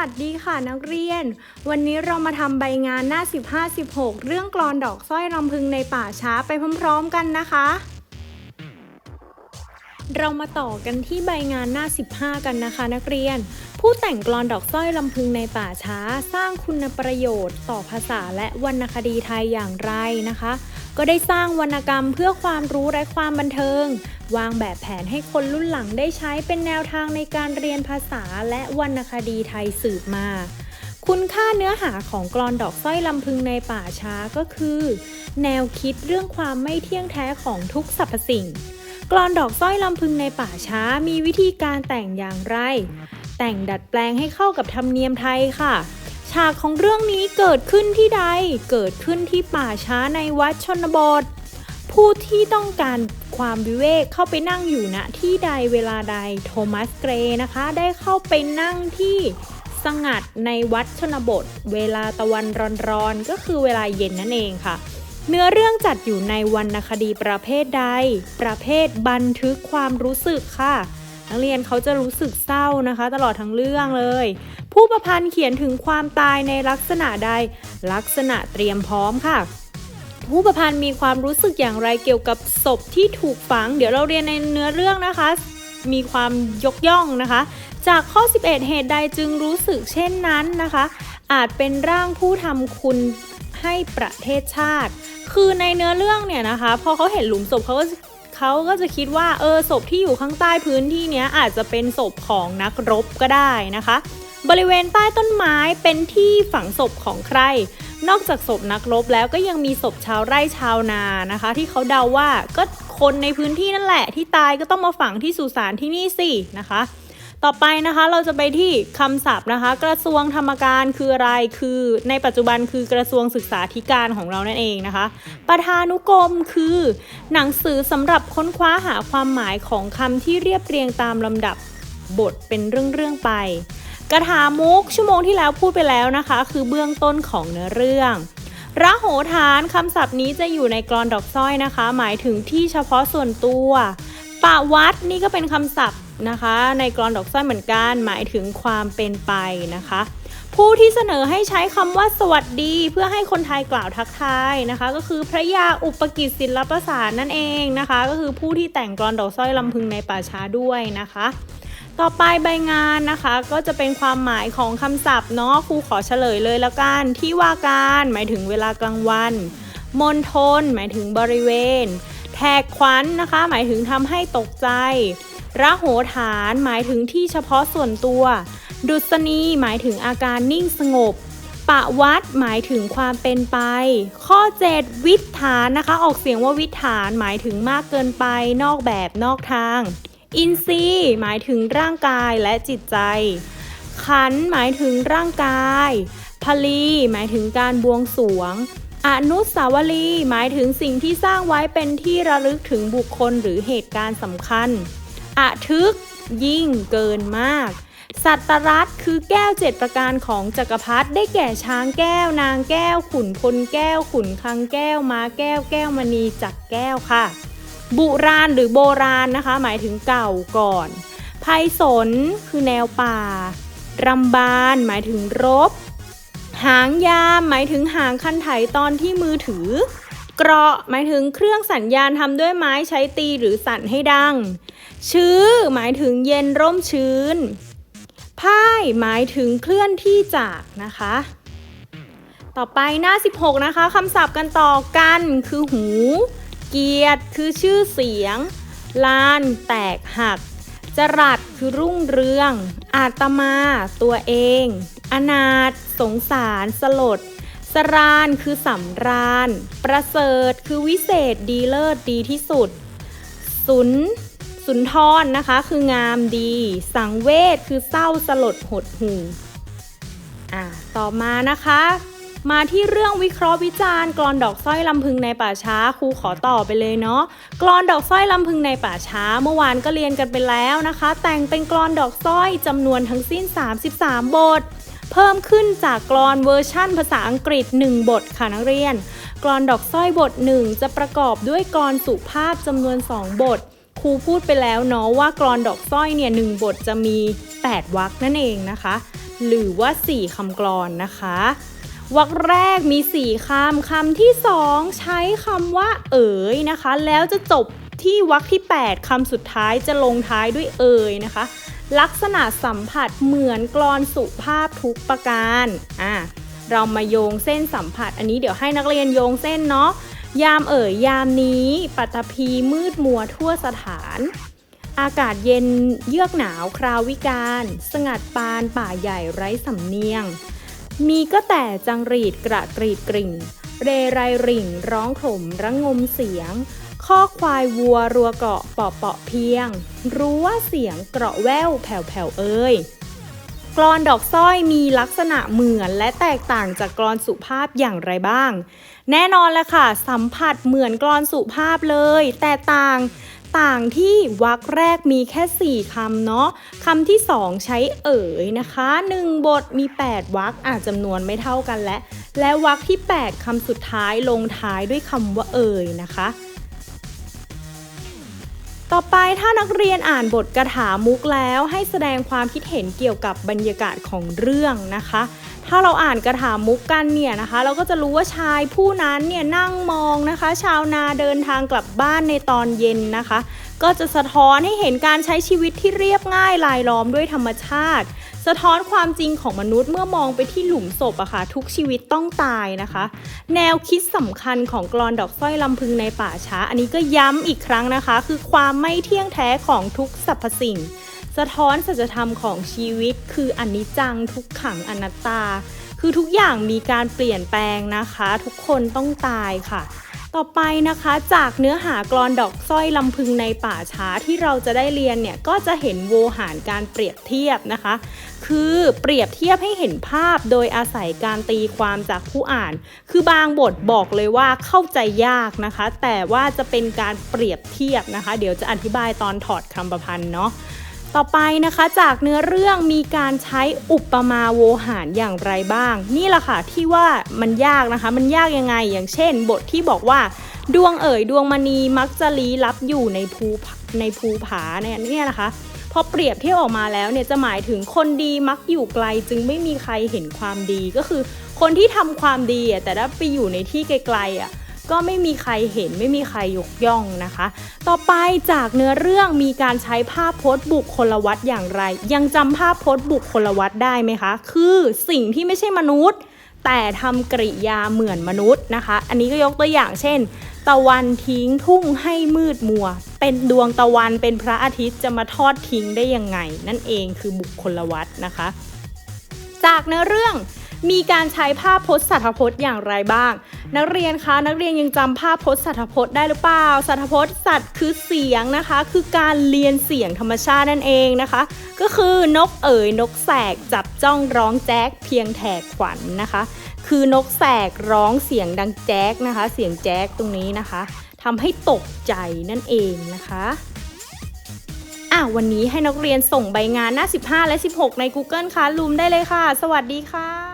วัสดีค่ะนักเรียน วันนี้เรามาทำใบงานหน้า 15-16 เรื่องกรอนดอกสร้อยรำพึงในป่าช้าไปพร้อม ๆ กันนะคะ เรามาต่อกันที่ใบงานหน้า 15 กันนะคะนักเรียน ผู้แต่งกลอนดอกสร้อยลำพึงในป่าช้า สร้างคุณประโยชน์ ต่อภาษาและวรรณคดีไทยอย่างไรนะคะ ก็ได้สร้างวรรณกรรมเพื่อความรู้และความบันเทิง วางแบบแผนให้คนรุ่นหลังได้ใช้เป็นแนวทางในการเรียนภาษาและวรรณคดีไทยสืบมาคุณค่าเนื้อหาของกลอนดอกสร้อยลำพึงในป่าช้าก็คือ แนวคิดเรื่องความไม่เที่ยงแท้ของทุกสรรพสิ่ง กลอนดอกสร้อยลำพึงในป่าช้ามีวิธีการแต่งอย่างไร แต่งดัดแปลงให้เข้ากับธรรมเนียมไทยค่ะ ฉากของเรื่องนี้เกิดขึ้นที่ใด เกิดขึ้นที่ป่าช้าในวัดชนบท ผู้ที่ต้องการความวิเวกเข้าไปนั่งอยู่ณที่ใดเวลาใดโทมัสเกรนะคะ ได้เข้าไปนั่งที่สงัดในวัดชนบท เวลาตะวันร้อนๆก็คือเวลาเย็นนั่นเองค่ะ เนื้อเรื่องจัดอยู่ในวรรณคดีประเภทใด ประเภทบันทึกความรู้สึกค่ะ นักเรียนเขาจะรู้สึกเศร้านะคะ ตลอดทั้งเรื่องเลย ผู้ประพันธ์เขียนถึงความตายในลักษณะใด ลักษณะเตรียมพร้อมค่ะ ผู้ประพันธ์มีความรู้สึกอย่างไรเกี่ยวกับศพที่ถูกฝัง เดี๋ยวเราเรียนในเนื้อเรื่องนะคะ มีความยกย่องนะคะ จากข้อ 11 เหตุใดจึงรู้สึกเช่นนั้นนะคะ อาจเป็นร่างผู้ทำคุณ ให้ประเทศชาติ คือในเนื้อเรื่องเนี่ยนะคะ พอเขาเห็นหลุมศพเขาก็เขาก็จะคิดว่าเออศพที่อยู่ข้างใต้พื้นที่เนี้ยอาจจะเป็นศพของนักรบก็ได้นะคะ บริเวณใต้ต้นไม้เป็นที่ฝังศพของใคร นอกจากศพนักรบแล้วก็ยังมีศพชาวไร่ชาวนานะคะ ที่เขาเดาว่าก็คนในพื้นที่นั่นแหละที่ตายก็ต้องมาฝังที่สุสานที่นี่สินะคะ ต่อไปนะคะเราจะไปที่คำศัพท์นะคะ กระทรวงธรรมการคืออะไรคือในปัจจุบันคือกระทรวงศึกษาธิการของเรานั่นเองนะคะ ประธานุกรมคือ หนังสือสำหรับค้นคว้าหาความหมายของคำที่เรียบเรียงตามลำดับบทเป็นเรื่องๆไป กระถามุกชั่วโมงที่แล้วพูดไปแล้วนะคะ คือเบื้องต้นของเนื้อเรื่องระโหฐานคำศัพท์นี้จะอยู่ในกรอนดอกสร้อยนะคะ หมายถึงที่เฉพาะส่วนตัวปะวัดนี่ก็เป็นคำศัพท์ นะคะ ในกรอนดอกสร้อยเหมือนกันหมายถึงความเป็นไปนะคะ ผู้ที่เสนอให้ใช้คำว่าสวัสดี เพื่อให้คนไทยกล่าวทักทายนะคะ ก็คือพระยาอุปกิจศิลปศาสตร์นั่นเองนะคะ ก็คือผู้ที่แต่งกรอนดอกสร้อยลำพึงในป่าช้าด้วยนะคะต่อไปใบงานนะคะก็จะเป็นความหมายของคำศัพท์เนาะครูขอเฉลยเลยแล้วกันที่ว่าการหมายถึงเวลากลางวันมณฑลหมายถึงบริเวณ แทกขวัญนนะคะ หมายถึงทำให้ตกใจ ระโหฐานหมายถึงที่เฉพาะส่วนตัว ดุษณีหมายถึงอาการนิ่งสงบ ปะวัดหมายถึงความเป็นไป ข้อ 7 วิถฐานนะคะ ออกเสียงว่าวิถฐานหมายถึงมากเกินไป นอกแบบนอกทาง อินทรีย์หมายถึงร่างกายและจิตใจ ขันหมายถึงร่างกายพลีหมายถึงการบวงสรวงอนุสาวรีย์หมายถึงสิ่งที่สร้างไว้เป็นที่ระลึกถึงบุคคลหรือเหตุการณ์สำคัญ อะทึกยิ่งเกินมาก สัตรัตคือแก้วเจ็ดประการของจักรพรรดิได้แก่ช้างแก้ว นางแก้ว ขุนพลแก้ว ขุนคังแก้ว ม้าแก้ว แก้วมณีจักรแก้วค่ะ บุราณหรือโบราณนะคะ หมายถึงเก่าก่อนไพศลคือแนวป่ารำบานหมายถึงรบ หางยามหมายถึงหางคันไถตอนที่มือถือ เกราะหมายถึงเครื่องสัญญาณทำด้วยไม้ใช้ตีหรือสั่นให้ดัง ชื้อ หมายถึงเย็นร่มชื้นพ่ายหมายถึงเคลื่อนที่จากนะคะ ต่อไปหน้า 16 นะคะคำศัพท์กันต่อกันคือหู เกียรติคือชื่อเสียง ลานแตกหัก จรัสคือรุ่งเรือง อาตมา ตัวเอง อนาถสงสาร สลด สรานคือสำราญ ประเสริฐคือวิเศษดีเลิศดีที่สุด สุนสุนทรนะคะ คืองามดี สังเวชคือเศร้าสลดหดหู่อ่าต่อมานะคะ มาที่เรื่องวิเคราะห์วิจารณ์กลอนดอกสร้อยลำพึงในป่าช้าครูขอต่อไปเลยเนาะกลอนดอกสร้อยลำพึงในป่าช้า เมื่อวานก็เรียนกันไปแล้วนะคะ แต่งเป็นกลอนดอกสร้อยจำนวนทั้งสิ้น 33 บท เพิ่มขึ้นจากกลอนเวอร์ชั่นภาษาอังกฤษ 1 บทค่ะนักเรียนกลอนดอกสร้อยบท 1 จะประกอบด้วยกลอนสุภาพจำนวน 2 บท ครูพูดไปแล้วเนาะว่ากลอนดอกสร้อยเนี่ยหนึ่งบทจะมี 8วรรคนั่นเองนะคะ หรือว่า 4คำกลอนนะคะวรรคแรกมี 4คำคำที่ 2 ใช้คำว่า เอ๋ยนะคะ แล้วจะจบที่วรรคที่ 8คำสุดท้ายจะลงท้ายด้วยเอ๋ยนะคะ ลักษณะสัมผัสเหมือนกลอนสุภาพทุกประการอะเรามาโยงเส้นสัมผัส อันนี้เดี๋ยวให้นักเรียนโยงเส้นเนาะยามเอ๋ยยามนี้ปัตภีมืดมัวทั่วสถาน อากาศเย็นเยือกหนาวคราววิการ สงัดปานป่าใหญ่ไร้สำเนียง มีก็แต่จังรีดกระกรีดกริ่ง เรไรริ่งร้องขมระงมเสียง ข้อควายวัวรัวเกาะเปาะเปาะเพียง รู้ว่าเสียงเกราะแววแผ่วแผ่วๆเอ้ยกรอนดอกสร้อยมีลักษณะเหมือนและแตกต่างจากกรอนสุภาพอย่างไรบ้าง แน่นอนแหละค่ะ สัมผัสเหมือนกรอนสุภาพเลย แต่ต่าง ต่างที่วรรคแรกมีแค่ 4คำเนาะคำที่ 2 ใช้เอ๋ยนะคะ 1 บทมี 8 วรรคอาจจำนวนไม่เท่ากันและ และวรรคที่ 8คำสุดท้ายลงท้ายด้วยคำว่าเอ๋ยนะคะ ต่อไปถ้านักเรียนอ่านบทกถามุกแล้วให้แสดงความคิดเห็นเกี่ยวกับบรรยากาศของเรื่องนะคะ ถ้าเราอ่านกระถามุกกันเนี่ยนะคะ เราก็จะรู้ว่าชายผู้นั้นเนี่ยนั่งมองนะคะ ชาวนาเดินทางกลับบ้านในตอนเย็นนะคะ ก็จะสะท้อนให้เห็นการใช้ชีวิตที่เรียบง่ายลายล้อมด้วยธรรมชาติ สะท้อนความจริงของมนุษย์เมื่อมองไปที่หลุมศพอะค่ะ ทุกชีวิตต้องตายนะคะ แนวคิดสำคัญของกลอนดอกสร้อยลำพึงในป่าช้า อันนี้ก็ย้ำอีกครั้งนะคะ คือความไม่เที่ยงแท้ของทุกสรรพสิ่ง สะท้อนสัจธรรมของชีวิต คืออนิจจังทุกขังอนัตตา คือทุกอย่างมีการเปลี่ยนแปลงนะคะ ทุกคนต้องตายค่ะ ต่อไปนะคะจากเนื้อหากลอนดอกสร้อยลำพึงในป่าช้าที่เราจะได้เรียนเนี่ยก็จะเห็นโวหารการเปรียบเทียบนะคะ คือเปรียบเทียบให้เห็นภาพโดยอาศัยการตีความจากผู้อ่าน คือบางบทบอกเลยว่าเข้าใจยากนะคะ แต่ว่าจะเป็นการเปรียบเทียบนะคะ เดี๋ยวจะอธิบายตอนถอดคำประพันธ์เนาะ ต่อไปนะคะจากเนื้อเรื่องมีการใช้อุปมาโวหารอย่างไรบ้าง นี่แหละค่ะที่ว่ามันยากนะคะ มันยากยังไง อย่างเช่น บทที่บอกว่า ดวงเอ๋ยดวงมณีมักจะลี้ลับอยู่ในภูในภูผาเนี่ยเนี่ยนะคะพอเปรียบเทียบออกมาแล้วเนี่ยจะหมายถึงคนดีมักอยู่ไกลจึงไม่มีใครเห็นความดีก็คือ คนที่ทำความดีแต่ถ้าไปอยู่ในที่ไกลๆอะ ก็ไม่มีใครเห็นไม่มีใครยกย่องนะคะ ต่อไปจากเนื้อเรื่องมีการใช้ภาพพจน์บุคคลวัตอย่างไร ยังจำภาพพจน์บุคคลวัตได้ไหมคะ คือสิ่งที่ไม่ใช่มนุษย์ แต่ทำกริยาเหมือนมนุษย์นะคะ อันนี้ก็ยกตัวอย่างเช่น ตะวันทิ้งทุ่งให้มืดมัว เป็นดวงตะวันเป็นพระอาทิตย์จะมาทอดทิ้งได้ยังไง นั่นเองคือบุคคลวัตนะคะ จากเนื้อเรื่อง มีการใช้ภาพพจน์สัทพจน์อย่างไรบ้าง นักเรียนคะนักเรียนยังจำภาพพจน์สัทพจน์ได้หรือเปล่า สัทพจน์สัตว์คือเสียงนะคะ คือการเรียนเสียงธรรมชาตินั่นเองนะคะ ก็คือนกเอ๋ยนกแสกจับจ้องร้องแจ๊กเพียงแถกขวัญนนะคะ คือนกแสกร้องเสียงดังแจ๊กนะคะ เสียงแจ๊กตรงนี้นะคะทำให้ตกใจนั่นเองนะคะอะวันนี้ให้นักเรียนส่งใบงานหน้า 15 และ 16 ใน Google Classroom ได้เลยค่ะ สวัสดีค่ะ